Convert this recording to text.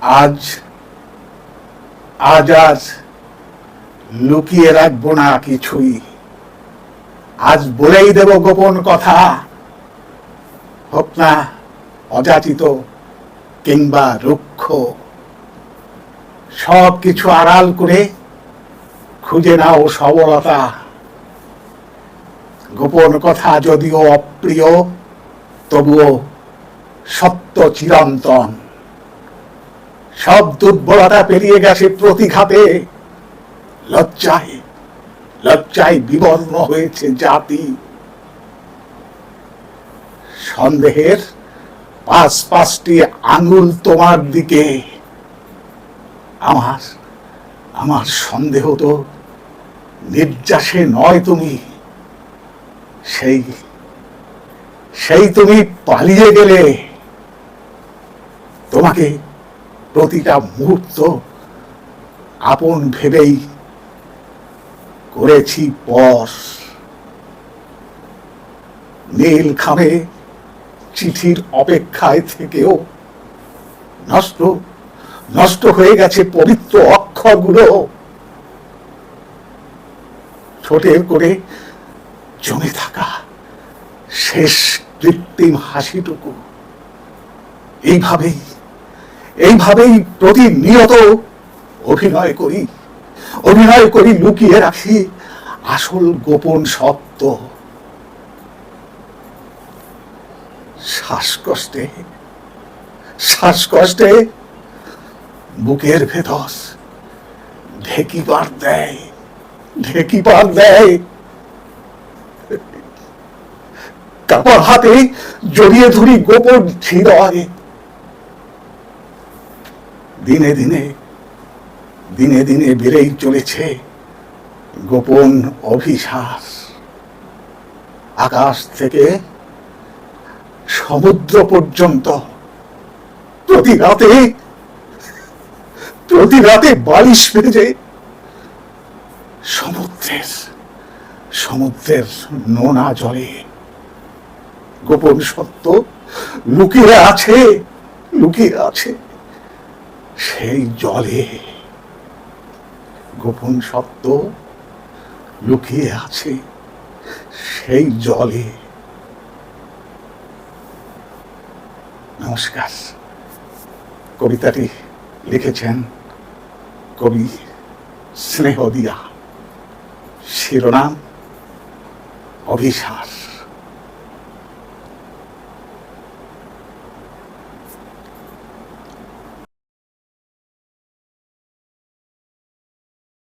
আজ আজ আজ লুকিয়ে রাখব না কিছুই। আজ বলেই দেব গোপন কথা। হোক না অযাচিত কিংবা রুক্ষ। সব কিছু আড়াল করে খুঁজে নাও সবলতা। গোপন কথা যদিও অপ্রিয়, তবুও সত্য চিরন্তন। সব দুর্বলতা পেরিয়ে গেছে প্রতিঘাতে। লজ্জায় লজ্জায় বিবর্ণ হয়েছে জাতি। সন্দেহের পাঁচ পাঁচটি আঙুল তোমার দিকে। আমার আমার সন্দেহ তো নির্যাসে নয় তুমি। সেই সেই তুমি পালিয়ে গেলে তোমাকে প্রতিটা মুহূর্ত আপন ভেবেই করেছি পর। নীল খামে চিঠির অপেক্ষায় থেকেও নষ্ট নষ্ট হয়ে গেছে পবিত্র অক্ষরগুলো। ছোটের করে জমে থাকা শেষ কৃত্রিম হাসিটুকু। এইভাবেই এইভাবেই প্রতিনিয়ত অভিনয় করি অভিনয় করি, লুকিয়ে রাখি, আসল গোপন সত্য। শ্বাসকষ্টে শ্বাসকষ্টে বুকের ভেতর ঢেকি পার দেয়, ঢেকি পার দেয়। কাপড় হাতে জড়িয়ে ধরি গোপন হৃদয়। দিনে দিনে দিনে দিনে বেড়েই চলেছে গোপন অভিশ্বাস আকাশ থেকে সমুদ্র পর্যন্ত প্রতি রাতে প্রতি রাতে বালিশ ভেজে সমুদ্রের সমুদ্রের নোনা জলে। গোপন সত্য লুকিয়ে আছে লুকিয়ে আছে। সেই জলে গোপন সত্য লুকিয়ে আছে, সেই জলে। নমস্কার। কবিতাটি লিখেছেন কবি স্নেহ দিয়া শিরোনাম অভিসার।